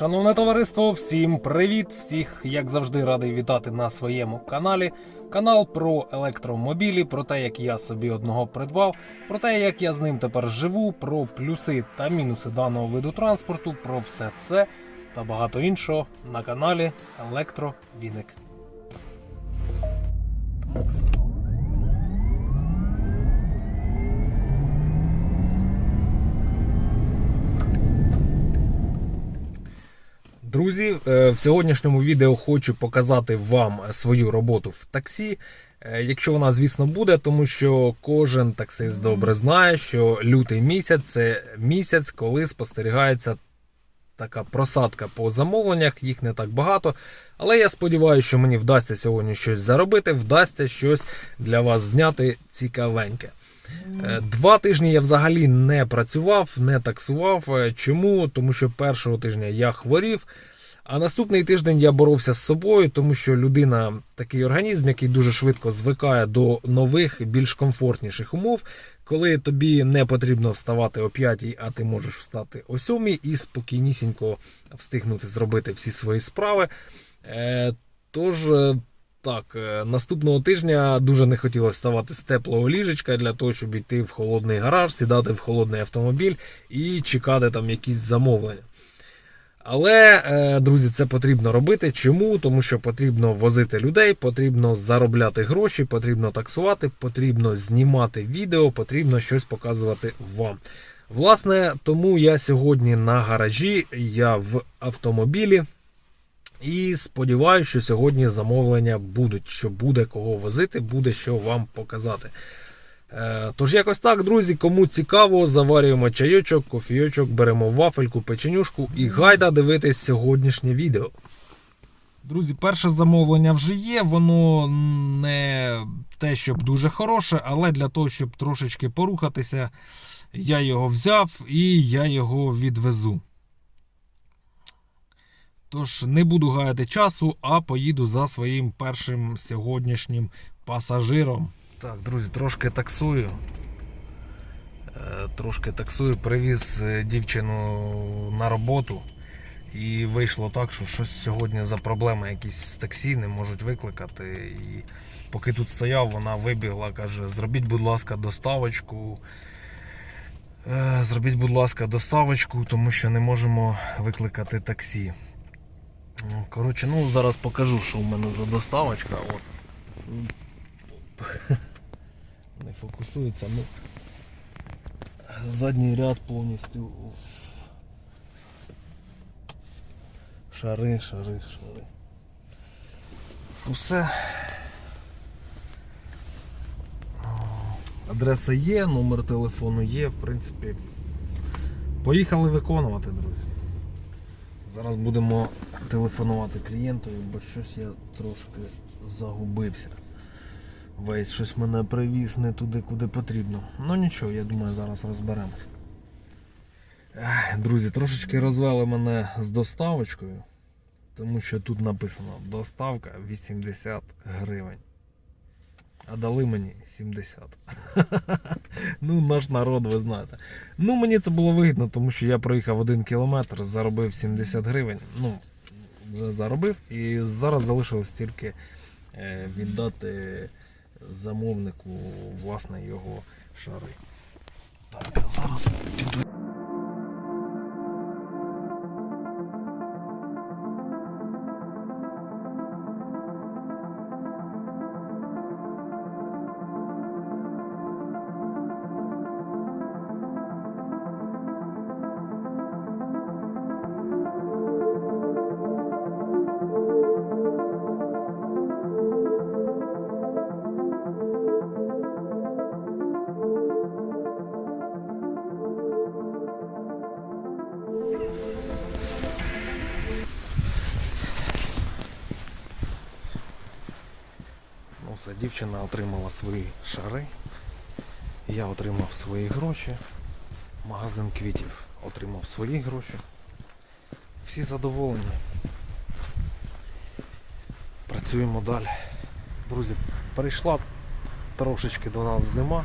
Шановне товариство, всім привіт! Всіх, як завжди, радий вітати на своєму каналі. Канал про електромобілі, про те, як я собі одного придбав, про те, як я з ним тепер живу, про плюси та мінуси даного виду транспорту, про все це та багато іншого на каналі Електровіник. Друзі, е, в сьогоднішньому відео хочу показати вам свою роботу в таксі. Е, Якщо вона, звісно, буде, тому що кожен таксист добре знає, що лютий місяць це місяць, коли спостерігається така просадка по замовленнях, їх не так багато. Але я сподіваюся, що мені вдасться сьогодні щось заробити, вдасться щось для вас зняти цікавеньке. Е, Два тижні я взагалі не працював, не таксував. Чому? Тому що першого тижня я хворів. А наступний тиждень я боровся з собою, тому що людина такий організм, який дуже швидко звикає до нових, більш комфортніших умов, коли тобі не потрібно вставати о 5, а ти можеш встати о 7 і спокійнісінько встигнути зробити всі свої справи. Е, Тож, е, так, е, наступного тижня дуже не хотілося вставати з теплого ліжечка для того, щоб йти в холодний гараж, сідати в холодний автомобіль і чекати там якісь замовлення. Але, е, друзі, це потрібно робити. Чому? Тому що потрібно возити людей, потрібно заробляти гроші, потрібно таксувати, потрібно знімати відео, потрібно щось показувати вам. Власне, тому я сьогодні на гаражі, я в автомобілі. І сподіваюся, що сьогодні замовлення будуть, що буде кого возити, буде що вам показати. Е, Тож якось так, друзі, кому цікаво, заварюємо чайочок, кофійочок, беремо вафельку, печенюшку і гайда дивитись сьогоднішнє відео. Друзі, перше замовлення вже є, воно не те, щоб дуже хороше, але для того, щоб трошечки порухатися, я його взяв і я його відвезу. Тож не буду гаяти часу, а поїду за своїм першим сьогоднішнім пасажиром. Так, друзі, трошки таксую. Е, Трошки таксую, привіз е, дівчину на роботу. І вийшло так, що щось сьогодні за проблеми якісь з таксі не можуть викликати. І поки тут стояв, вона вибігла, каже: зробіть, будь ласка, доставочку. Е, Зробіть, будь ласка, доставочку, тому що не можемо викликати таксі. Ну, Коротше, ну зараз покажу, що у мене за доставочка. От. Не фокусується, ну. Задній ряд повністю. Шари, шари, шари. Ну все. Адреса є, номер телефону є, в принципі. Поїхали виконувати, друзі. Зараз будемо телефонувати клієнтові, бо щось я трошки загубився. Весь щось мене привіз не туди, куди потрібно. Ну нічого, я думаю, зараз розберемось. Друзі, трошечки розвели мене з доставочкою, тому що тут написано доставка 80 гривень. А дали мені 70. ну, наш народ, ви знаєте. Ну, мені це було вигідно, тому що я проїхав один кілометр, заробив 70 гривень. Ну, вже заробив. І зараз залишилось тільки е, віддати замовнику власне його шари. Так, зараз піду. Дівчина отримала свої шари. Я отримав свої гроші. Магазин квітів отримав свої гроші. Всі задоволені. Працюємо далі. Друзі, прийшла трошечки до нас зима.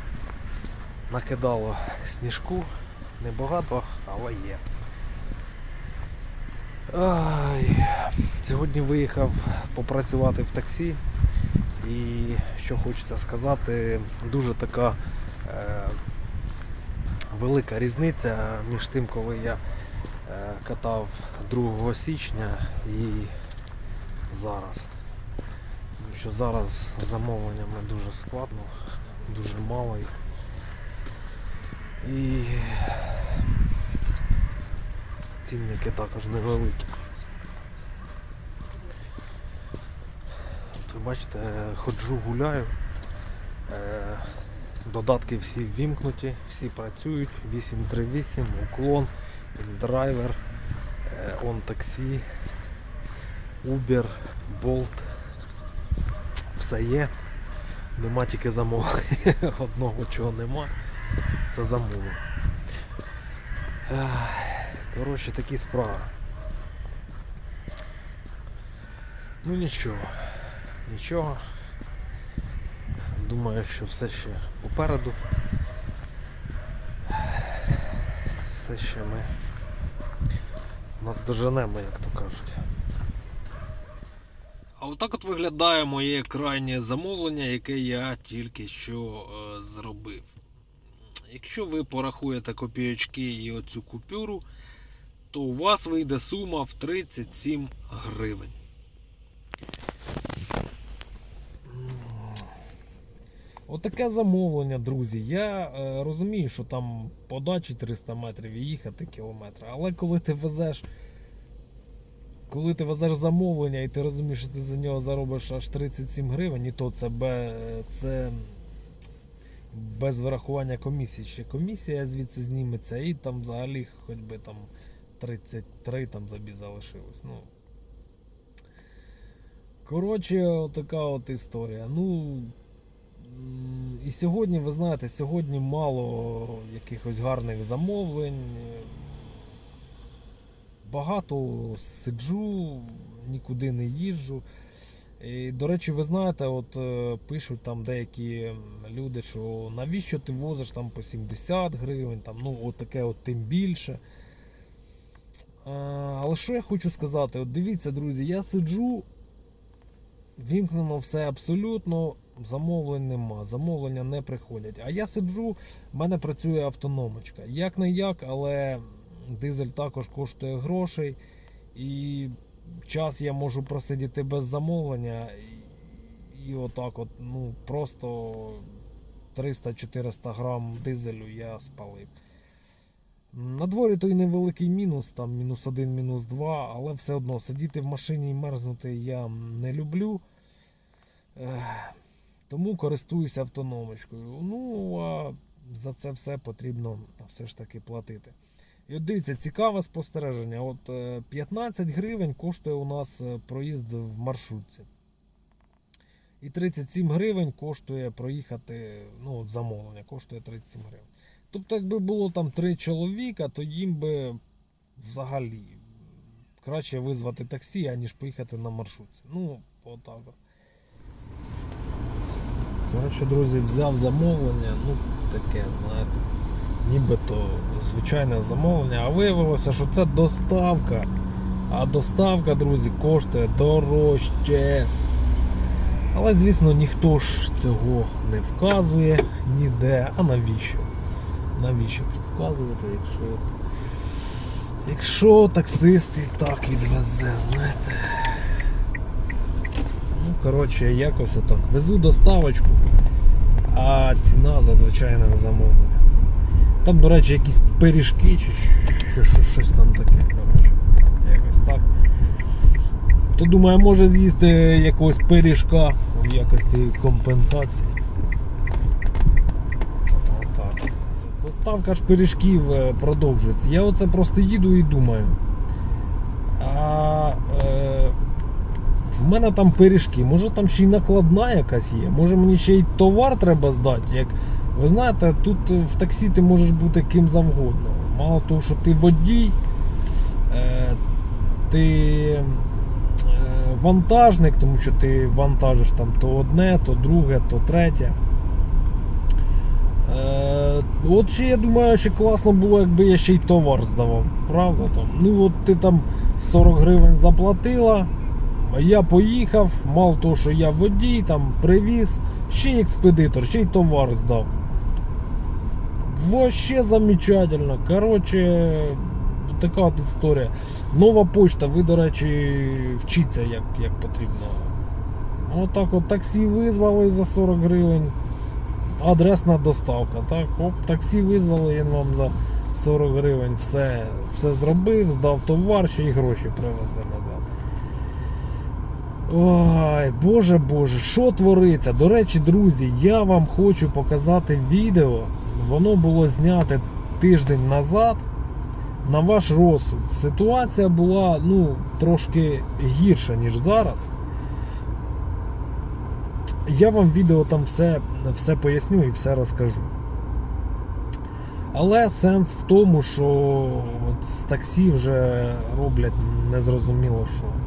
Накидало сніжку. Небагато, але є. Ай, сьогодні виїхав попрацювати в таксі. І що хочеться сказати, дуже така е, велика різниця між тим, коли я е, катав 2 січня і зараз. Тому що зараз з замовленнями дуже складно, дуже мало їх. І цінники також невеликі. От ви бачите, е, ходжу, гуляю. Е, Додатки всі ввімкнуті, всі працюють. 838, уклон, драйвер, он таксі, Uber, Bolt. Все є. Нема тільки замовлення. Одного чого нема. Це. Ех, Коротше, такі справи. Ну нічого, нічого. Думаю, що все ще попереду. Все ще ми наздоженемо, як то кажуть. А отак от виглядає моє крайнє замовлення, яке я тільки що е, зробив. Якщо ви порахуєте копійочки і оцю купюру, то у вас вийде сума в 37 гривень. Отаке замовлення, друзі. Я е, розумію, що там подачі 300 метрів і їхати кілометри, але коли ти везеш. Коли ти везеш замовлення і ти розумієш, що ти за нього заробиш аж 37 гривень, і то це, бе, це без врахування комісії. Ще комісія звідси зніметься, і там взагалі хоч би там 33 там тобі залишилось. Ну. Коротше, така от історія. Ну. І сьогодні, ви знаєте, сьогодні мало якихось гарних замовлень. Багато сиджу, нікуди не їжджу. І, до речі, ви знаєте, от е, пишуть там деякі люди, що навіщо ти возиш там по 70 гривень, там, ну от таке от тим більше. Але що я хочу сказати? От дивіться, друзі, я сиджу, вімкнено все абсолютно, замовлень нема, замовлення не приходять. А я сиджу, в мене працює автономочка. Як не як, але дизель також коштує грошей. І час я можу просидіти без замовлення. І, отак от, ну, просто 300-400 грам дизелю я спалив. На дворі той невеликий мінус, там мінус один, мінус два, але все одно сидіти в машині і мерзнути я не люблю. Ех, Тому користуюся автономочкою. Ну, а за це все потрібно все ж таки платити. І от дивіться, цікаве спостереження. От е, 15 гривень коштує у нас е, проїзд в маршрутці. І 37 гривень коштує проїхати, ну, от замовлення коштує 37 гривень. Тобто, якби було там 3 чоловіка, то їм би взагалі краще визвати таксі, аніж поїхати на маршрутці. Ну, отак. от. Коротше, друзі, взяв замовлення, ну таке, знаєте нібито звичайне замовлення, а виявилося, що це доставка. А доставка, друзі, коштує дорожче. Але, звісно, ніхто ж цього не вказує ніде. А навіщо? Навіщо це вказувати, якщо якщо таксист і так відвезе, знаєте? Ну, коротше, якось отак. Везу доставочку, а ціна за звичайне замовлення. Там, до речі, якісь пиріжки чи що, що, щось там таке. Коротше, якось так. То думаю, може з'їсти якогось пиріжка в якості компенсації. Доставка ж пиріжків е, продовжується. Я оце просто їду і думаю. А е, в мене там пиріжки, може там ще й накладна якась є, може мені ще й товар треба здати. як ви знаєте, тут в таксі ти можеш бути ким завгодно. Мало того, що ти водій, е, ти е, вантажник, тому що ти вантажиш там то одне, то друге, то третє. Е, От ще я думаю, що класно було, якби я ще й товар здавав. Правда? Там? Ну от ти там 40 гривень заплатила. Я поїхав, мало того, що я водій, там привіз, ще й експедитор, ще й товар здав. Вообще замечательно. Короче, така от історія. Нова почта, ви, до речі, вчіться, як, як потрібно. Отак от таксі визвали за 40 гривень. Адресна доставка. Так, оп, таксі визвали, він вам за 40 гривень все, все зробив, здав товар, ще й гроші привезе назад. Ой, боже боже, що твориться? До речі, друзі, я вам хочу показати відео. Воно було знято тиждень назад. На ваш розсуд. Ситуація була ну, трошки гірша, ніж зараз. Я вам відео там все, все поясню і все розкажу. Але сенс в тому, що от з таксі вже роблять незрозуміло що.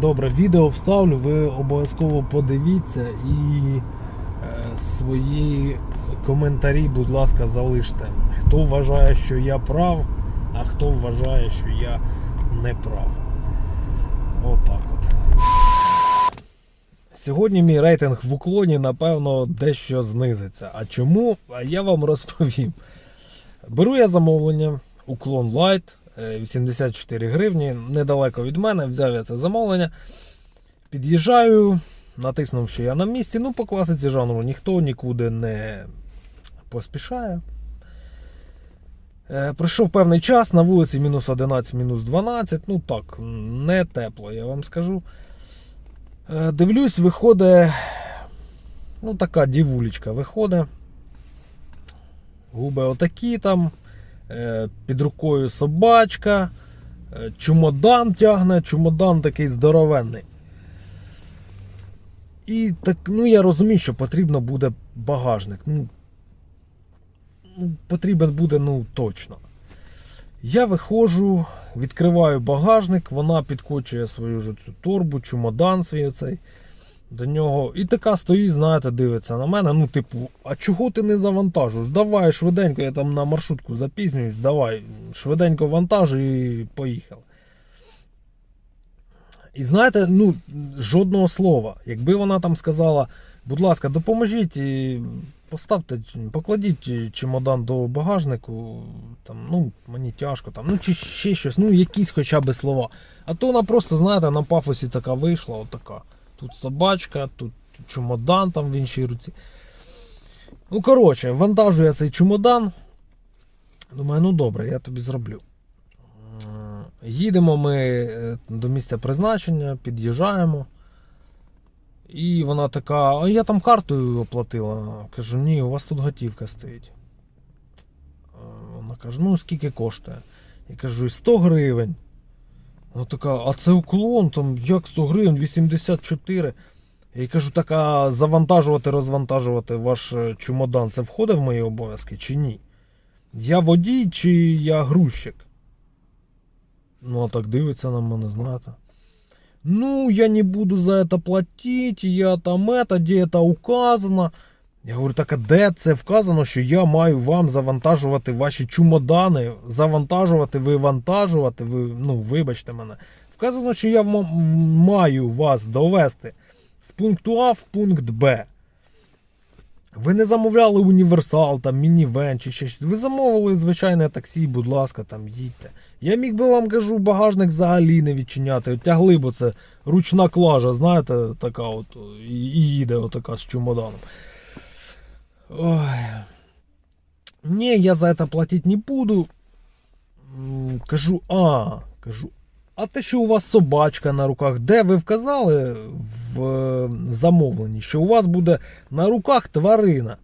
Добре, відео вставлю, ви обов'язково подивіться і е, свої коментарі, будь ласка, залиште. Хто вважає, що я прав, а хто вважає, що я не прав. Отак от. Сьогодні мій рейтинг в уклоні, напевно, дещо знизиться. А чому? А я вам розповім. Беру я замовлення, уклон Light, 84 гривні, недалеко від мене, взяв я це замовлення. Під'їжджаю, натиснув, що я на місці. Ну, по класиці жанру ніхто нікуди не поспішає. Е, Пройшов певний час, на вулиці мінус 11, мінус 12. Ну так, не тепло, я вам скажу. Е, Дивлюсь, виходить. Ну, така дівулечка виходить. Губи отакі там. Е, Під рукою собачка. е, Чумодан тягне, чумодан такий здоровенний. І так, ну я розумію, що потрібно буде багажник. Ну, ну, потрібен буде, ну, точно. Я виходжу, відкриваю багажник, вона підкочує свою ж цю торбу, чумодан свій оцей до нього. І така стоїть, знаєте, дивиться на мене. Ну, типу, а чого ти не завантажуєш? Давай швиденько, я там на маршрутку запізнююсь, давай, швиденько вантажу і поїхав. І знаєте, ну, жодного слова. Якби вона там сказала, будь ласка, допоможіть і поставте, покладіть чемодан до багажнику, там, ну, мені тяжко, там, ну, чи ще щось, ну, якісь хоча б слова. А то вона просто, знаєте, на пафосі така вийшла, отака. Тут собачка, тут чемодан там в іншій руці. Ну, коротше, вантажу я цей чемодан. Думаю, ну добре, я тобі зроблю. Їдемо ми е, до місця призначення, під'їжджаємо. І вона така, а я там картою оплатила. Кажу, ні, у вас тут готівка стоїть. Е, Вона каже, ну скільки коштує? Я кажу, 100 гривень. Вона така, а це уклон, там як 100 гривень, 84. Я їй кажу, так, а завантажувати, розвантажувати ваш е, чемодан, це входить в мої обов'язки чи ні? Я водій чи я грузчик? Ну, а так дивиться на мене, знаєте. Ну, я не буду за это платить, я там это, де это указано. Я говорю, так а де це вказано, що я маю вам завантажувати ваші чемодани, завантажувати, вивантажувати, ви, ну, вибачте мене. Вказано, що я маю вас довести з пункту А в пункт Б. Ви не замовляли універсал, там, мінівен чи ще щось. Ви замовили звичайне таксі, будь ласка, там їдьте. Я міг би вам кажу, багажник взагалі не відчиняти. Тягли, бо це ручна клажа, знаєте, така от, і, їде отака з чемоданом. Ой. Ні, я за це платити не буду. Кажу, а, кажу, а те, що у вас собачка на руках, де ви вказали в е, замовленні, що у вас буде на руках тварина.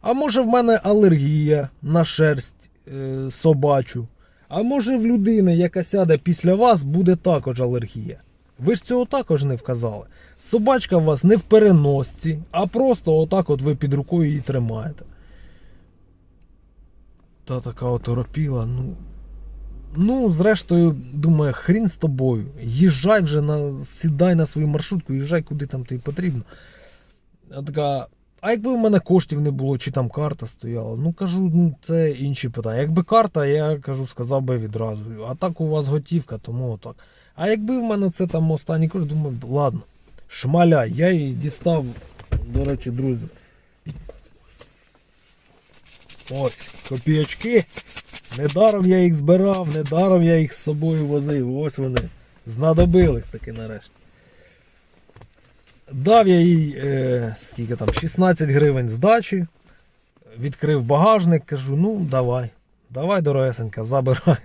А може в мене алергія на шерсть е, собачу. А може в людини, яка сяде після вас, буде також алергія. Ви ж цього також не вказали. Собачка у вас не в переносці, а просто отак от ви під рукою її тримаєте. Та така оторопіла, ну. Ну, зрештою, думаю, хрін з тобою. Їжджай вже на. Сідай на свою маршрутку, їжджай куди там тобі потрібно. Така. А якби в мене коштів не було, чи там карта стояла, ну кажу, ну це інші питання. Якби карта, я кажу, сказав би відразу. А так у вас готівка, тому отак. А якби в мене це там останній кошт, думаю, ладно, шмаляй, я її дістав, до речі, друзі. Ось, копійочки. Недаром я їх збирав, недаром я їх з собою возив. Ось вони. Знадобились таки нарешті. Дав я їй е, скільки там, 16 гривень здачі. Відкрив багажник, кажу, ну давай, давай, дорогесенька, забирай.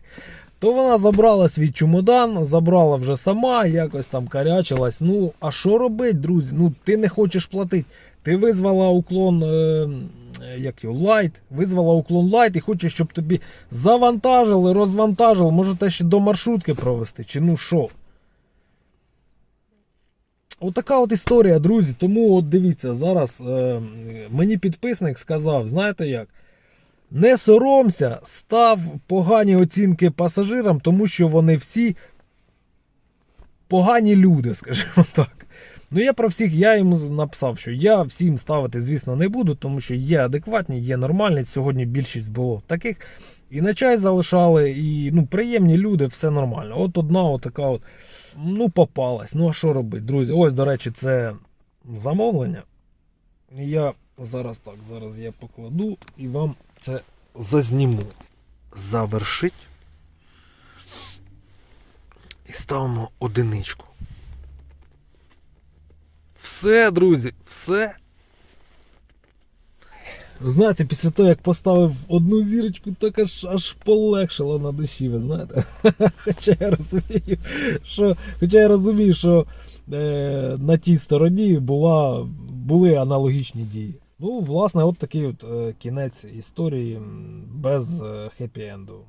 То вона забрала свій чемодан, забрала вже сама, якось там карячилась. Ну, а що робить, друзі? Ну, ти не хочеш платити. Ти визвала уклон е, як його, лайт, визвала уклон лайт і хочеш, щоб тобі завантажили, розвантажили, можете ще до маршрутки провести, чи ну що. Отака от історія, друзі. Тому от дивіться, зараз е, мені підписник сказав, знаєте як? Не соромся, став погані оцінки пасажирам, тому що вони всі погані люди, скажімо так. Ну я про всіх я йому написав, що я всім ставити, звісно, не буду, тому що є адекватні, є нормальні. Сьогодні більшість було таких. І на чай залишали, і ну, приємні люди, все нормально. От одна отака от, ну, попалась. Ну а що робити, друзі? Ось, до речі, це замовлення. Я зараз так, зараз я покладу і вам це зазніму. Завершить. І ставимо одиничку. Все, друзі, все. Знаєте, після того, як поставив одну зірочку, так аж аж полегшило на душі, ви знаєте. Хоча я розумію, що, хоча я розумію, що е, на тій стороні була, були аналогічні дії. Ну, власне, от такий от е, кінець історії без е, хеппі-енду.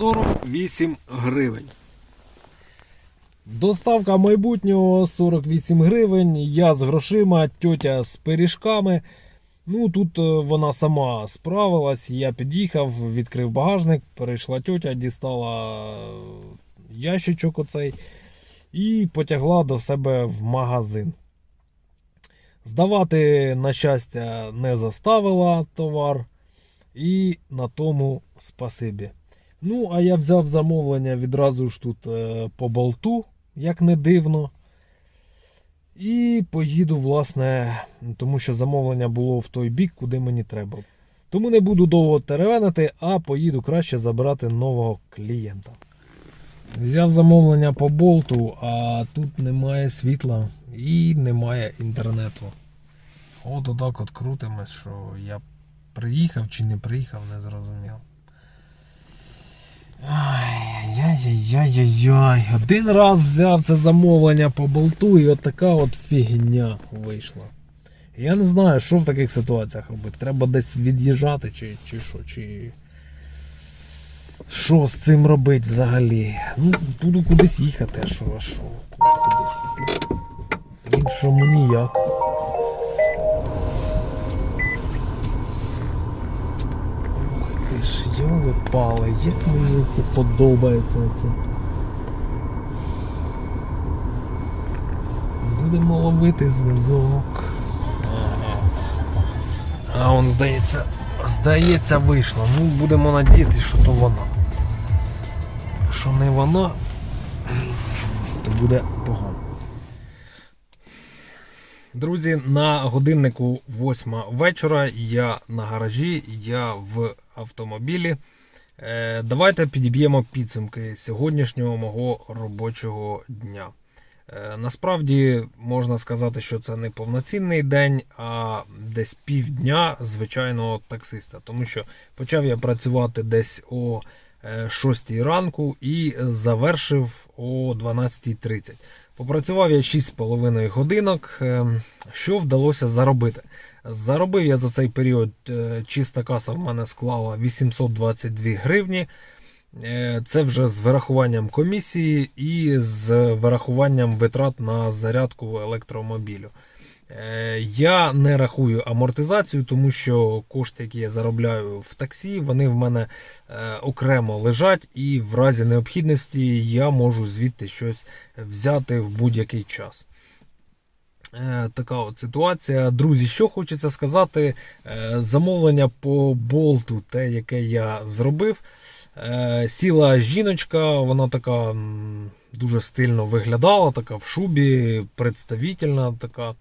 Отак. Сорок вісім гривень. Доставка майбутнього 48 гривень. Я з грошима, тьотя з пиріжками. Ну тут е, вона сама справилась. Я під'їхав, відкрив багажник, перейшла тьотя, дістала е, ящичок оцей і потягла до себе в магазин. Здавати, на щастя, не заставила товар. І на тому спасибі. Ну, а я взяв замовлення відразу ж тут е, по болту, як не дивно. І поїду, власне, тому що замовлення було в той бік, куди мені треба. Тому не буду довго теревенити, а поїду краще забирати нового клієнта. Взяв замовлення по болту, а тут немає світла і немає інтернету. От отак от крутимось, що я приїхав чи не приїхав, не зрозумів. Ай-яй-яй-яй-яй. Один раз взяв це замовлення по болту і от така от фігня вийшла. Я не знаю, що в таких ситуаціях робити. Треба десь від'їжджати чи, чи що, чи. Що з цим робити взагалі? Ну, буду кудись їхати, а що, а що? Куди? Іншому ніяк. Ж, йоли пали, як мені це подобається це. Будемо ловити зв'язок. А он здається, здається, вийшло. Ну, будемо надіятися, що то вона. Якщо не вона, то буде погано. Друзі, на годиннику 8 вечора я на гаражі, я в автомобілі. Е, Давайте підіб'ємо підсумки сьогоднішнього мого робочого дня. Е, Насправді можна сказати, що це не повноцінний день, а десь півдня звичайного таксиста. Тому що почав я працювати десь о е, 6 ранку і завершив о 12.30. Попрацював я 6,5 годинок. Е, Що вдалося заробити? Заробив я за цей період е, чиста каса в мене склала 822 гривні. Е, Це вже з вирахуванням комісії і з вирахуванням витрат на зарядку електромобілю. Е, Я не рахую амортизацію, тому що кошти, які я заробляю в таксі, вони в мене е, окремо лежать, і в разі необхідності я можу звідти щось взяти в будь-який час. Е, Така от ситуація. Друзі, що хочеться сказати, замовлення по болту, те, яке я зробив. Сіла жіночка, вона така дуже стильно виглядала, така в шубі, представительна така.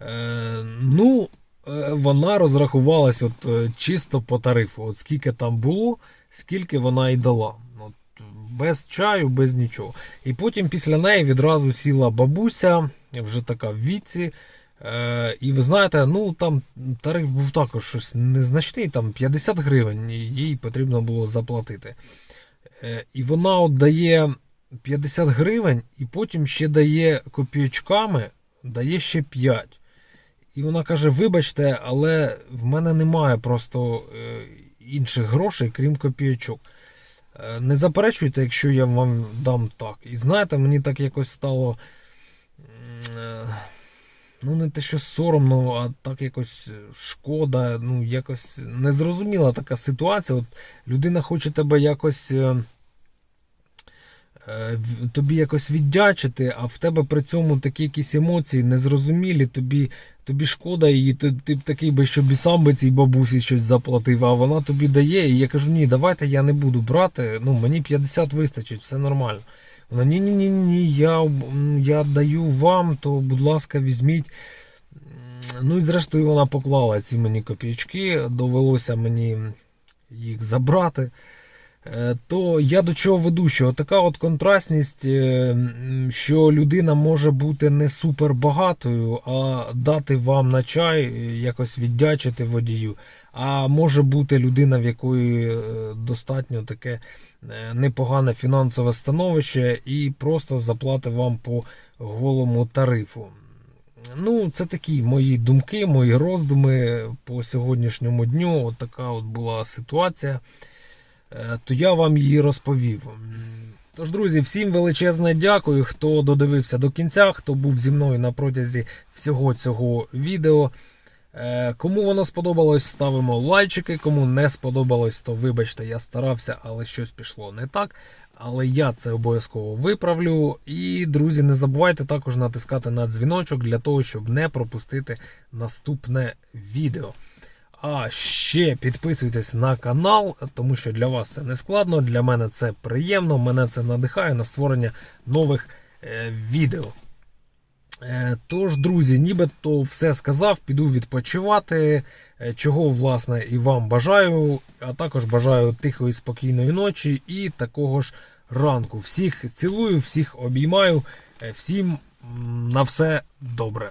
Е, Ну, е, вона розрахувалась от е, чисто по тарифу. От скільки там було, скільки вона і дала. От, без чаю, без нічого. І потім після неї відразу сіла бабуся, вже така в віці. І ви знаєте, ну там тариф був також щось незначний, там 50 гривень, їй потрібно було заплатити. І вона от дає 50 гривень, і потім ще дає копійочками, дає ще 5. І вона каже: вибачте, але в мене немає просто е, інших грошей, крім копійочок. Е, Не заперечуйте, якщо я вам дам так. І знаєте, мені так якось стало. е, Ну, не те, що соромно, а так якось шкода. Ну, якось незрозуміла така ситуація. От людина хоче тебе якось. Е, Тобі якось віддячити, а в тебе при цьому такі якісь емоції незрозумілі, тобі, тобі шкода її, ти, ти б такий би, щоб і сам би цій бабусі щось заплатив, а вона тобі дає. І я кажу, ні, давайте я не буду брати. Ну, мені 50 вистачить, все нормально. Вона ні, ні, ні, ні, я, я даю вам, то будь ласка, візьміть. Ну і зрештою вона поклала ці мені копійки, довелося мені їх забрати. Е, То я до чого веду, що така от контрастність, е, що людина може бути не супер багатою, а дати вам на чай, е, якось віддячити водію. А може бути людина, в якої достатньо таке непогане фінансове становище, і просто заплатить вам по голому тарифу. Ну, це такі мої думки, мої роздуми по сьогоднішньому дню. От така от була ситуація. Е, То я вам її розповів. Тож, друзі, всім величезне дякую, хто додивився до кінця, хто був зі мною на протязі всього цього відео. Е, Кому воно сподобалось, ставимо лайчики. Кому не сподобалось, то вибачте, я старався, але щось пішло не так. Але я це обов'язково виправлю. І, друзі, не забувайте також натискати на дзвіночок для того, щоб не пропустити наступне відео. А ще підписуйтесь на канал, тому що для вас це не складно, для мене це приємно, мене це надихає на створення нових е, відео. Е, Тож, друзі, нібито все сказав, піду відпочивати. е, Чого, власне, і вам бажаю, а також бажаю тихої, спокійної ночі і такого ж ранку. Всіх цілую, всіх обіймаю, е, всім на все добре.